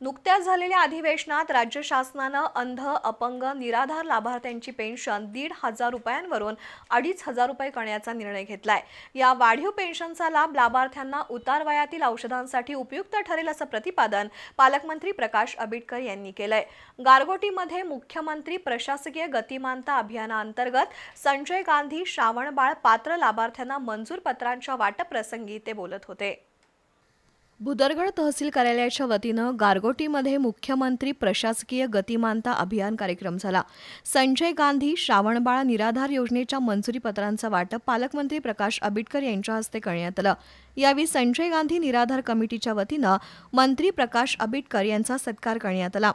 नुकत्याच झालेल्या अधिवेशनात राज्य शासनानं अंध अपंग निराधार लाभार्थ्यांची पेन्शन दीड हजार रुपयांवरून अडीच हजार रुपये करण्याचा निर्णय घेतलाय. या वाढीव पेन्शनचा लाभ लाभार्थ्यांना उतार वयातील औषधांसाठी उपयुक्त ठरेल असं प्रतिपादन पालकमंत्री प्रकाश आंबेडकर यांनी केलंय. गारगोटीमध्ये मुख्यमंत्री प्रशासकीय गतिमानता अभियानाअंतर्गत संजय गांधी श्रावणबाळ पात्र लाभार्थ्यांना मंजूर पत्रांच्या वाटप प्रसंगी ते बोलत होते. भुदरगड तहसील कार्यालयाच्या वतीनं गारगोटीमध्ये मुख्यमंत्री प्रशासकीय गतिमानता अभियान कार्यक्रम झाला. संजय गांधी श्रावणबाळ निराधार योजनेच्या मंजुरीपत्रांचं वाटप पालकमंत्री प्रकाश आबिटकर यांच्या हस्ते करण्यात आलं. यावेळी संजय गांधी निराधार कमिटीच्या वतीनं मंत्री प्रकाश आबिटकर यांचा सत्कार करण्यात आला.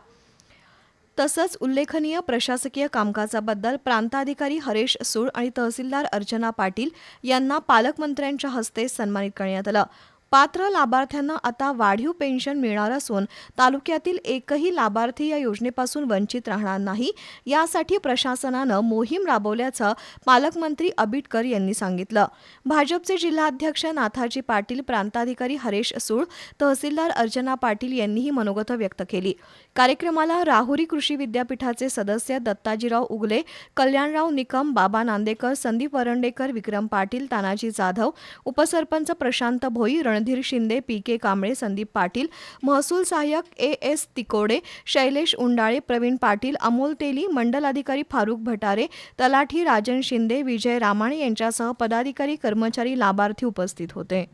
तसंच उल्लेखनीय प्रशासकीय कामकाजाबद्दल प्रांताधिकारी हरेश सूळ आणि तहसीलदार अर्चना पाटील यांना पालकमंत्र्यांच्या हस्ते सन्मानित करण्यात आलं. पात्र लाभार्थ्यांना आता वाढीव पेन्शन मिळणार असून तालुक्यातील एकही लाभार्थी या योजनेपासून वंचित राहणार नाही. यासाठी प्रशासनानं मोहीम राबवल्याचं पालकमंत्री आबिटकर यांनी सांगितलं. भाजपचे जिल्हाध्यक्ष नाथाजी पाटील प्रांताधिकारी हरेश सूळ तहसीलदार अर्चना पाटील यांनीही मनोगत व्यक्त केली. कार्यक्रमाला राहुरी कृषी विद्यापीठाचे सदस्य दत्ताजीराव उगले कल्याणराव निकम बाबा नांदेकर संदीप वरंडेकर विक्रम पाटील तानाजी जाधव उपसरपंच प्रशांत भोई रण रणधीर शिंदे पी के कांबळे संदीप पाटील महसूल सहाय्यक ए एस तिकोडे शैलेश उंडाळे प्रवीण पाटील अमोल तेली मंडल अधिकारी फारुख भटारे तलाठी राजन शिंदे विजय रामाणे यांच्यासह पदाधिकारी कर्मचारी लाभार्थी उपस्थित होते.